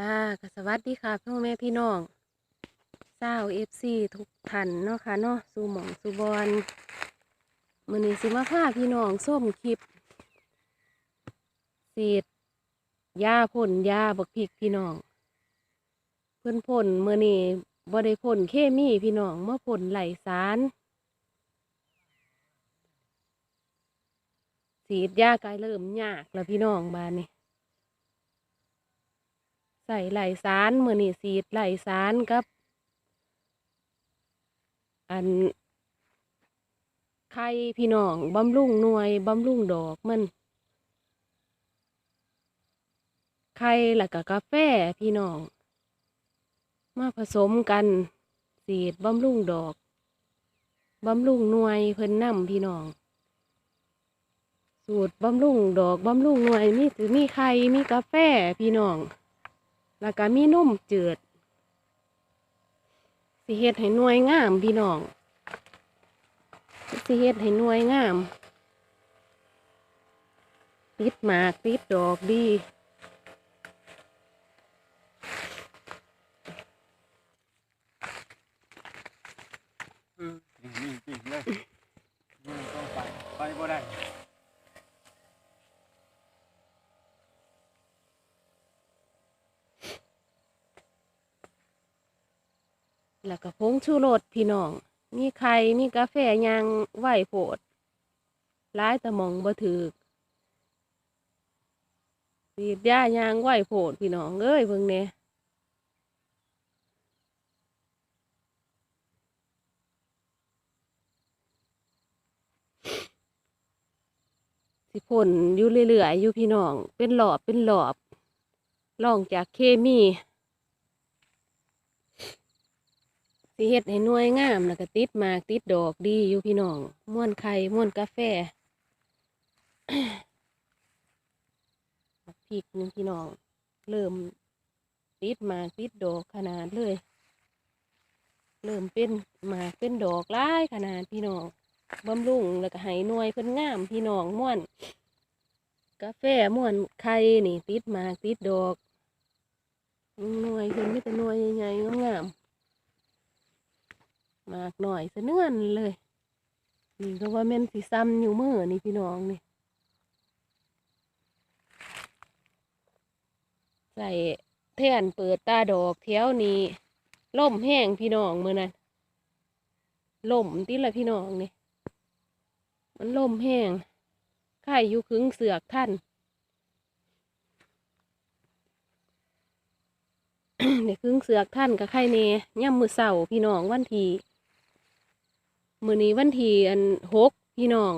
ค่ะกสวัสดีค่ะพ่อแม่พี่น้องเศร้าเอฟซีทุกท่านเนาะค่ะเนาะสู่หมองสู่บอลมือนี้สิมาพาพี่น้องส้มคลิปสีดยาพ่นยาบักพริกพี่น้อง เพิ่อนพ่นมือนี้บ่ได้พ่นเคมีพี่น้องเมื่อพ่นไหลสารสีดยากายเริ่มยากแล้วพี่น้องบานนี้ ใส่ไหลสารมือนี่สีดไหลสารกับ อันไข่พี่น้องบำรุงหน่วยบำรุงดอกมันไข่แล้วก็กาแฟพี่น้อง มาผสมกันสีดบำรุงดอกบำรุงหน่วยเพิ่นนำพี่น้อง สูตรบำรุงดอกบำรุงหน่วยมีถือมีไข่มีกาแฟพี่น้อง แล้วก็มีนมจืด สิเฮ็ดให้หน่วยงามพี่น้อง สิเฮ็ดให้หน่วยงาม ติดหมากติดดอกดีอืมนี่จริงเลยนี่ต้องไป ไปบ่ได้ แล้วก็ผงชูรสพี่น้อง มีไข่ มีกาแฟยางไหวโพดร้ายตะมองบ่ถือสีดยายางไหวโพดพี่น้องเอ้ยเบิ่งแหน่สิพ่นอยู่เรื่อยๆอยู่พี่น้อง เป็นหลอบเป็นหลอบลองจากเคมี สิเฮ็ดให้หน่วยงามแล้วก็ติดมากติดดอกดีอยู่พี่น้องม่วนไข่ม่วนกาแฟพริกหนึงพี่น้อง เริ่มติดมากติดดอกขนาดเลย เริ่มเป็นมากเป็นดอกหลายขนาดพี่น้องบำรุงแล้วก็ให้หน่วยเพิ่นงามพี่น้องม่วน กาแฟม่วนไข่นี่ ติดมากติดดอกหน่วยเพิ่นมีแต่หน่วยใหญ่ๆง มากหน่อยสะเนื่อนเลย นี่ก็ว่าแม่นสีซ้ำอยู่มือนี่พี่น้องนี่ใส่แท่นเปิดตาดอกแถวนี้ล่มแห้งพี่น้องมือนั้นล่มติละพี่น้องนี่มันล่มแห้งไข่อยู่ขึงเสือกท่านเดี๋ยวครึ่งเสือกท่านกับไข่เนย่ำมือเสาพี่น้องวันที มือนี้วันทีอันหกพี่น้อง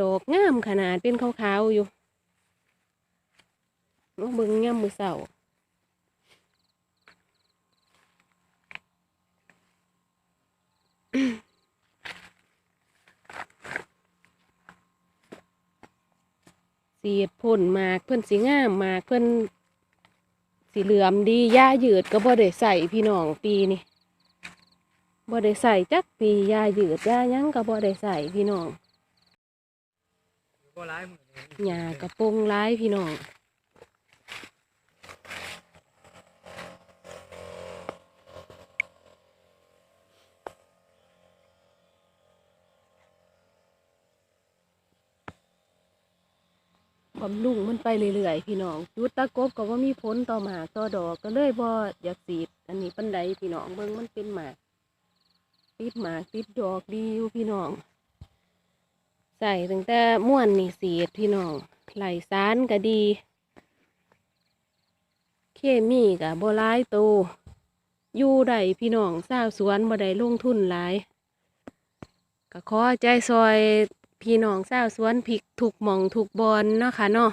ดอกงามขนาดเป็นขาวๆอยู่มาเบิ่งย่ำมือเสาสีดพ่นมากเพิ่อนสีงามมากเพิ่อนสีเหลือมดีย่ายืดก็บ่ได้ใส่พี่น้องปีนี่ บ่ได้ใส่จักปียายืดยายังก็บ่ได้ใส่พี่น้องบ่ร้ายมือนี้หญ้ากระโปงร้ายพี่น้องบำรุงมันไปเรื่อยๆพี่น้องจุดตะกบก็ว่ามีผลต่อหมากต่อดอกก็เลยบ่อยากสีดอันนี้ปันใดพี่น้องเบิ่งมันเป็นหมาก ติดหมากติดดอกดีอยู่พี่น้อง ใส่ตั้งแต่ม่วนนี่สีดพี่น้องไหลสารก็ดี เคมีกับบร้ายโตวอยู่ได้พี่น้องสาวสวนบ่ได้ลงทุนหลายก็ขอใจซอยพี่น้องสาวสวนพริกถูกหม่องถูกบอลเนาะค่ะเนาะ